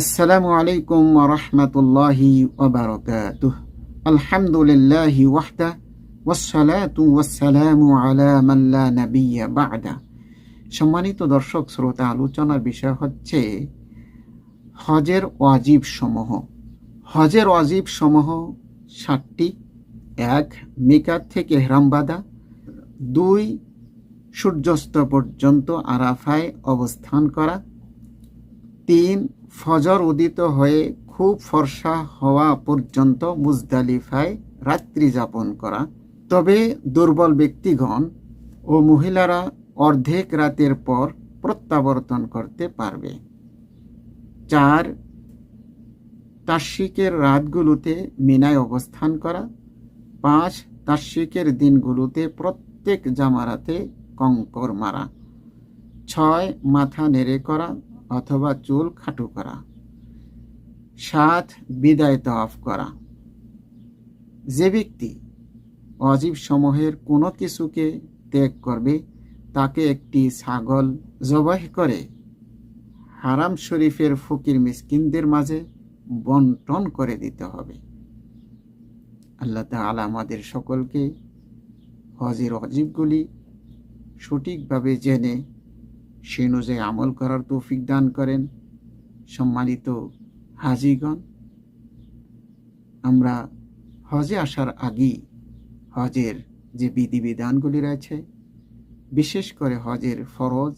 আসসালামু আলাইকুম রহমতুল্লাহি ওবরকাতুহ আলহামদুলিল্লাহি ওয়াহদা ওয়াসসালাতু ওয়াসসালামু আলা মান লা নাবিয়্যা বা'দা। সম্মানিত দর্শক, শ্রোতা, আলোচনার বিষয় হচ্ছে হজের ওয়াজিব সমূহ হজের ওয়াজিব সমূহ সাতটি। এক, মিকাত থেকে হেরাম বাঁধা দুই, সূর্যাস্ত পর্যন্ত আরাফায় অবস্থান করা। তিন ফজর উদিত হয়ে খুব ফর্সা হওয়া পর্যন্ত মুজদালিফায় রাত্রি যাপন করা। তবে দুর্বল ব্যক্তিগণ ও মহিলারা অর্ধেক রাতের পর প্রত্যাবর্তন করতে পারবে। চার তার্শিকের রাতগুলোতে মিনায় অবস্থান করা। পাঁচ তার্শিকের দিনগুলোতে প্রত্যেক জামারাতে কঙ্কর মারা। ছয়, মাথা নেড়ে করা। অথবা চুল খাটু করা। সাত, বিদায় তফ করা। যে ব্যক্তি অজীব সমূহের কোনো কিছুকে ত্যাগ করবে, তাকে একটি ছাগল জবাই করে হারাম শরীফের ফকির মিসকিনদের মাঝে বন্টন করে দিতে হবে। আল্লাহ তাআলা আমাদের সকলকে হজের অজীবগুলি সঠিকভাবে জেনে সে অনুযায়ী আমল করার তৌফিক দান করেন। সম্মানিত হাজিগণ, আমরা হজে আসার আগেই হজের যে বিধিবিধানগুলি রয়েছে, বিশেষ করে হজের ফরজ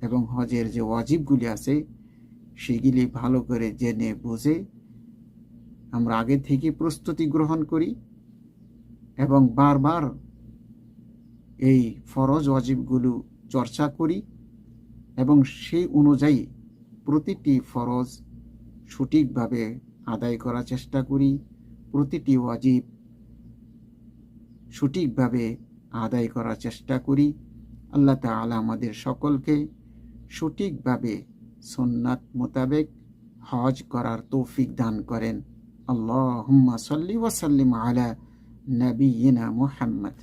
এবং হজের যে ওয়াজিবগুলি আছে, সেগুলি ভালো করে জেনে বুঝে আমরা আগে থেকে প্রস্তুতি গ্রহণ করি এবং বারবার এই ফরজ ওয়াজিবগুলো চর্চা করি। এবং সেই অনুযায়ী প্রতিটি ফরজ সঠিকভাবে আদায় করার চেষ্টা করি, প্রতিটি ওয়াজিব সঠিকভাবে আদায় করার চেষ্টা করি। আল্লাহ তাআলা আমাদের সকলকে সঠিকভাবে সন্ন্যাত মোতাবেক হজ করার তৌফিক দান করেন। আল্লাহ সাল্লি ওয়াসাল্লিম আলা নবীনা মুহাম্মদ।